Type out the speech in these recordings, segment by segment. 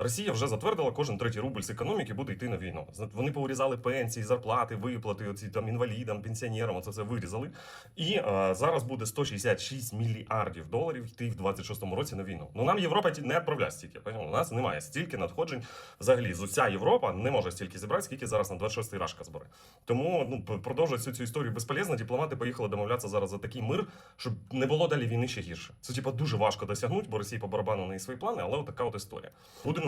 Росія вже затвердила, кожен третій рубль з економіки буде йти на війну. Вони поурізали пенсії, зарплати, виплати, оці там інвалідам, пенсіонерам. Це все вирізали. І е, зараз буде 166 мільярдів доларів йти в 26-му році на війну. Ну нам Європа не відправляє стільки. У нас немає стільки надходжень. Взагалі, з уся Європа не може стільки зібрати, скільки зараз на 26-й рашка збере. Тому ну п- продовжувати всю цю історію безполезно. Дипломати поїхали домовлятися зараз за такий мир, щоб не було далі війни ще гірше. Це типа дуже важко досягнути, бо Росія по барабану на свої плани, але от така от історія. Будемо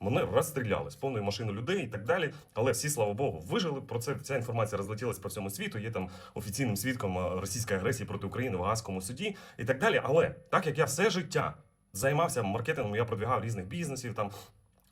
мене розстріляли з повною машиною людей і так далі. Але всі, слава Богу, вижили. Про це ця інформація розлетілась по всьому світу. Є там офіційним свідком російської агресії проти України в Гаазькому суді і так далі. Але так як я все життя займався маркетингом, я продвігав різних бізнесів там.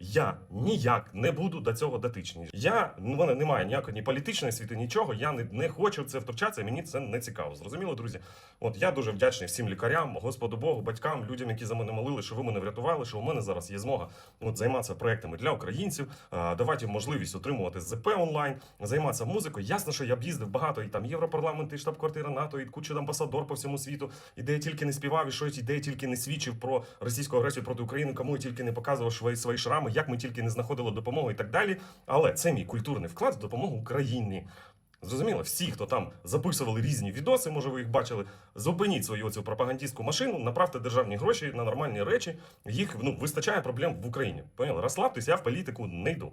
Я ніяк не буду до цього дотичний. Я ну, мене немає ніякої ні політичної світи, нічого. Я не, не хочу це втручатися. Мені це не цікаво. Зрозуміло, друзі. От я дуже вдячний всім лікарям, Господу Богу, батькам, людям, які за мене молили, що ви мене врятували, що у мене зараз є змога от, займатися проектами для українців, а, давати можливість отримувати ЗП онлайн, займатися музикою. Ясно, що я б їздив багато і там Європарламент, і штаб-квартира НАТО, і куча амбасадор по всьому світу, і де я тільки не співав, і що я де я тільки не свідчив про російську агресію проти України, кому я тільки не показував свої, свої шрами, як ми тільки не знаходили допомогу і так далі. Але це мій культурний вклад в допомогу Україні. Зрозуміло, всі, хто там записували різні відоси, може ви їх бачили, зупиніть свою оцю пропагандистську машину, направте державні гроші на нормальні речі. Їх ну вистачає проблем в Україні. Поняли? Розслабтесь, я в політику не йду.